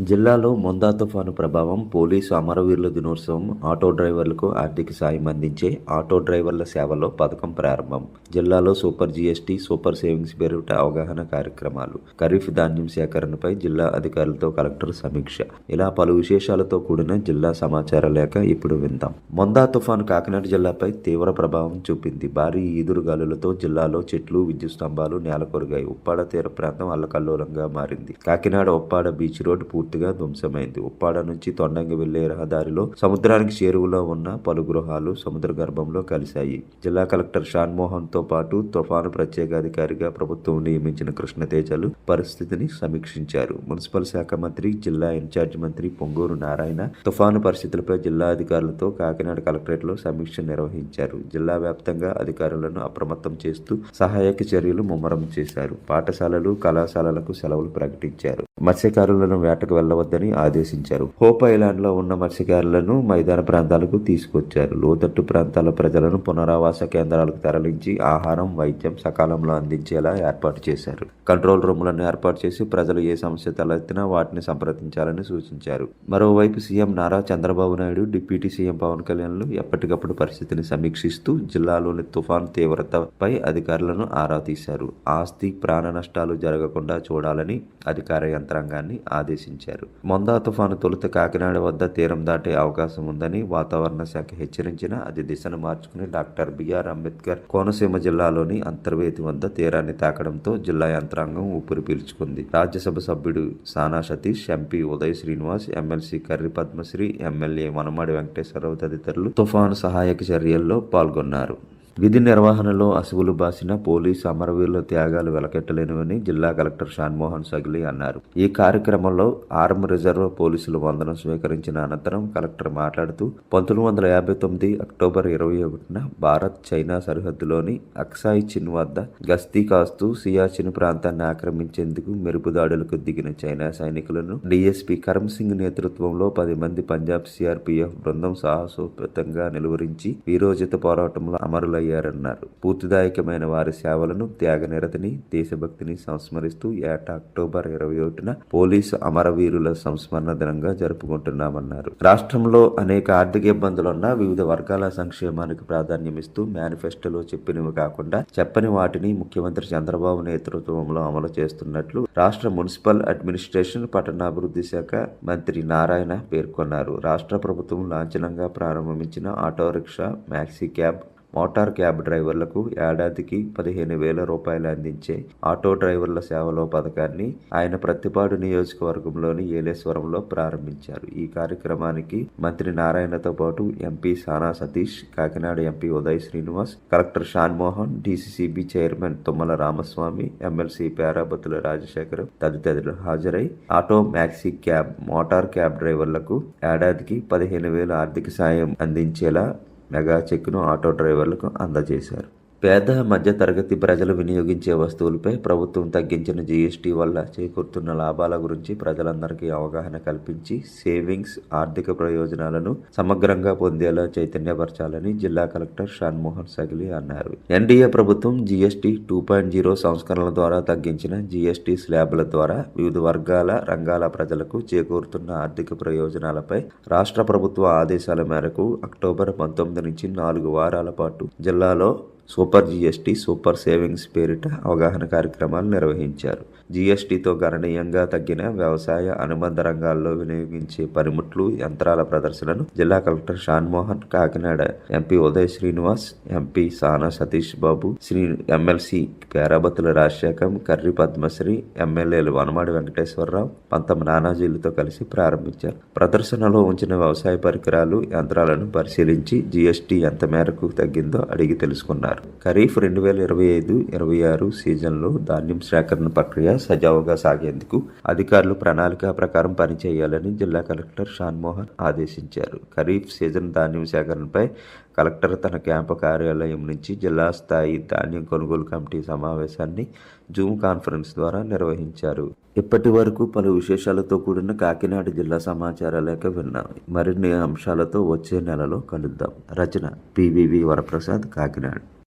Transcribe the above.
జిల్లాలో మొందా తుఫాను ప్రభావం పోలీసు అమరవీరుల దినోత్సవం ఆటో డ్రైవర్లకు ఆర్థిక సాయం అందించే ఆటో డ్రైవర్ల సేవలో పథకం ప్రారంభం. జిల్లాలో సూపర్ జీఎస్టీ సూపర్ సేవింగ్స్ పేరిట అవగాహన కార్యక్రమాలు. ఖరీఫ్ ధాన్యం సేకరణపై జిల్లా అధికారులతో కలెక్టర్ సమీక్ష. ఇలా పలు విశేషాలతో కూడిన జిల్లా సమాచార లేఖ ఇప్పుడు విందాం. మొందా తుఫాను కాకినాడ జిల్లాపై తీవ్ర ప్రభావం చూపింది. భారీ ఈదురుగాలులతో జిల్లాలో చెట్లు విద్యుత్ స్తంభాలు నేలకొరిగాయి. ఉప్పాడ తీర ప్రాంతం అల్లకల్లోలంగా మారింది. కాకినాడ ఉప్పాడ బీచ్ రోడ్ పూర్తిగా ధ్వంసమైంది. ఉప్పాడ నుంచి తొండంగి వెళ్ళే రహదారిలో సముద్రానికి చేరువలో ఉన్న పలు గృహాలు సముద్ర గర్భంలో కలిశాయి. జిల్లా కలెక్టర్ షాన్ మోహన్తో పాటు తుఫాను ప్రత్యేక అధికారిగా ప్రభుత్వం నియమించిన కృష్ణతేజలు పరిస్థితిని సమీక్షించారు. మున్సిపల్ శాఖ మంత్రి జిల్లా ఇన్ఛార్జ్ మంత్రి పొంగూరు నారాయణ తుఫాను పరిస్థితులపై జిల్లా అధికారులతో కాకినాడ కలెక్టరేట్లో సమీక్ష నిర్వహించారు. జిల్లా వ్యాప్తంగా అధికారులను అప్రమత్తం చేస్తూ సహాయక చర్యలు ముమ్మరం చేశారు. పాఠశాలలు కళాశాలలకు సెలవులు ప్రకటించారు. మత్స్యకారులను వేటకు వెళ్ళవద్దని ఆదేశించారు. హోప్ ఐలాండ్లో ఉన్న మత్స్యకారులను మైదాన ప్రాంతాలకు తీసుకొచ్చారు. లోతట్టు ప్రాంతాల ప్రజలను పునరావాస కేంద్రాలకు తరలించి ఆహారం వైద్యం సకాలంలో అందించేలా ఏర్పాటు చేశారు. కంట్రోల్ రూములను ఏర్పాటు చేసి ప్రజలు ఏ సమస్య తలెత్తినా వాటిని సంప్రదించాలని సూచించారు. మరోవైపు CM Nara Chandrababu Naidu deputy CM Pawan కళ్యాణ్లు ఎప్పటికప్పుడు పరిస్థితిని సమీక్షిస్తూ జిల్లాలోని తుఫాన్ తీవ్రతపై అధికారులను ఆరా తీశారు. ఆస్తి ప్రాణ నష్టాలు జరగకుండా చూడాలని అధికార యంత్రాంగాన్ని ఆదేశించారు. మొందా తుఫాను తొలుత కాకినాడ వద్ద తీరం దాటే అవకాశం ఉందని వాతావరణ శాఖ హెచ్చరించిన అది దిశను మార్చుకుని డాక్టర్ బిఆర్ అంబేద్కర్ కోనసీమ జిల్లాలోని అంతర్వేది వద్ద తీరాన్ని తాకడంతో జిల్లా యంత్రాంగం ఊపిరి పీల్చుకుంది. రాజ్యసభ సభ్యుడు Sana Satish MP Uday Srinivas MLC Karri Padmasri MLA Vanamadi Venkateswara Rao తదితరులు తుఫాను సహాయక చర్యల్లో పాల్గొన్నారు. విధి నిర్వహణలో అసువులు బాసిన పోలీసు అమరవీరుల త్యాగాలు వెలకెట్టలేనివని జిల్లా కలెక్టర్ షాన్మోహన్ సగిలి అన్నారు. ఈ కార్యక్రమంలో ఆర్మ్ రిజర్వ్ పోలీసులు వందనం స్వీకరించిన అనంతరం కలెక్టర్ మాట్లాడుతూ పంతొమ్మిది వందల యాభై తొమ్మిది అక్టోబర్ ఇరవై ఒకటిన భారత్ చైనా సరిహద్దులోని అక్సాయి చిన్ వద్ద గస్తీ కాస్తూ సియాచిన్ ప్రాంతాన్ని ఆక్రమించేందుకు మెరుపు దాడులకు దిగిన చైనా సైనికులను డీఎస్పీ కరమ్ సింగ్ నేతృత్వంలో పది మంది పంజాబ్ సిఆర్పీఎఫ్ బృందం సాహసోపేతంగా నిలువరించి వీరోచిత పోరాటంలో అయ్యారన్నారు. పూర్తిదాయకమైన వారి సేవలను త్యాగనిరతిని దేశభక్తిని సంస్మరిస్తూ ఏటా అక్టోబర్ ఇరవై ఒకటిన పోలీసు అమరవీరుల సంస్మరణ దినంగా జరుపుకుంటున్నామన్నారు. రాష్ట్రంలో అనేక ఆర్థిక ఇబ్బందులున్నా వివిధ వర్గాల సంక్షేమానికి ప్రాధాన్యమిస్తూ మేనిఫెస్టోలో చెప్పినవి కాకుండా చెప్పని వాటిని ముఖ్యమంత్రి చంద్రబాబు నేతృత్వంలో అమలు చేస్తున్నట్లు రాష్ట్ర మున్సిపల్ అడ్మినిస్ట్రేషన్ పట్టణాభివృద్ధి శాఖ మంత్రి నారాయణ పేర్కొన్నారు. రాష్ట్ర ప్రభుత్వం లాంఛనంగా ప్రారంభించిన auto rickshaw maxi cab motor cab డ్రైవర్లకు ఏడాదికి పదిహేను వేల రూపాయలు అందించే ఆటో డ్రైవర్ల సేవలో పథకాన్ని ఆయన ప్రతిపాడు నియోజకవర్గంలోని ఏలేశ్వరంలో ప్రారంభించారు. ఈ కార్యక్రమానికి మంత్రి నారాయణతో పాటు MP Sana Satish Kakinada MP Uday Srinivas collector Shan Mohan DCCB chairman Tummala Ramaswamy MLC Perabathula Rajasekhar తదితరులు హాజరై auto maxi cab motor cab డ్రైవర్లకు ఏడాదికి పదిహేను వేల ఆర్థిక సాయం అందించేలా మెగా చెక్ను ఆటో డ్రైవర్లకు అందజేశారు. పేద మధ్య తరగతి ప్రజలు వినియోగించే వస్తువులపై ప్రభుత్వం తగ్గించిన జీఎస్టీ వల్ల చేకూరుతున్న లాభాల గురించి ప్రజలందరికీ అవగాహన కల్పించి సేవింగ్స్ ఆర్థిక ప్రయోజనాలను సమగ్రంగా పొందేలా చైతన్యపరచాలని జిల్లా కలెక్టర్ షాన్మోహన్ సగిలి అన్నారు. ఎన్డీఏ ప్రభుత్వం జీఎస్టీ టూ పాయింట్ జీరో సంస్కరణల ద్వారా తగ్గించిన జీఎస్టీ స్లాబ్ల ద్వారా వివిధ వర్గాల రంగాల ప్రజలకు చేకూరుతున్న ఆర్థిక ప్రయోజనాలపై రాష్ట్ర ప్రభుత్వ ఆదేశాల మేరకు అక్టోబర్ పంతొమ్మిది నుంచి నాలుగు వారాల పాటు జిల్లాలో సూపర్ జీఎస్టీ సూపర్ సేవింగ్స్ పేరిట అవగాహన కార్యక్రమాలు నిర్వహించారు. జీఎస్టీతో గణనీయంగా తగ్గిన వ్యవసాయ అనుబంధ రంగాల్లో వినియోగించే పనిముట్లు యంత్రాల ప్రదర్శనను జిల్లా collector Shanmohan Kakinada MP Uday Srinivas MP Sana Satish Babu Shri MLC Perabathula Rajasekhar Karri Padmasri ఎమ్మెల్యేలు వనమాడి వెంకటేశ్వరరావు పంతం నానాజీలతో కలిసి ప్రారంభించారు. ప్రదర్శనలో ఉంచిన వ్యవసాయ పరికరాలు యంత్రాలను పరిశీలించి జీఎస్టీ ఎంత మేరకు తగ్గిందో అడిగి తెలుసుకున్నారు. ఖరీఫ్ రెండు వేల ఇరవై ఐదు ఇరవై ఆరు సీజన్లో ధాన్యం సేకరణ ప్రక్రియ సజావుగా సాగేందుకు అధికారులు ప్రణాళిక ప్రకారం పనిచేయాలని జిల్లా కలెక్టర్ షాన్మోహన్ ఆదేశించారు. ఖరీఫ్ సీజన్ ధాన్యం సేకరణపై కలెక్టర్ తన క్యాంపు కార్యాలయం నుంచి జిల్లా స్థాయి ధాన్యం కొనుగోలు కమిటీ సమావేశాన్ని జూమ్ కాన్ఫరెన్స్ ద్వారా నిర్వహించారు. ఇప్పటి వరకు పలు విశేషాలతో కూడిన కాకినాడ జిల్లా సమాచార లేఖ విన్నాం మరిన్ని అంశాలతో వచ్చే నెలలో కలుద్దాం. రచన P V V Varaprasad Kakinada.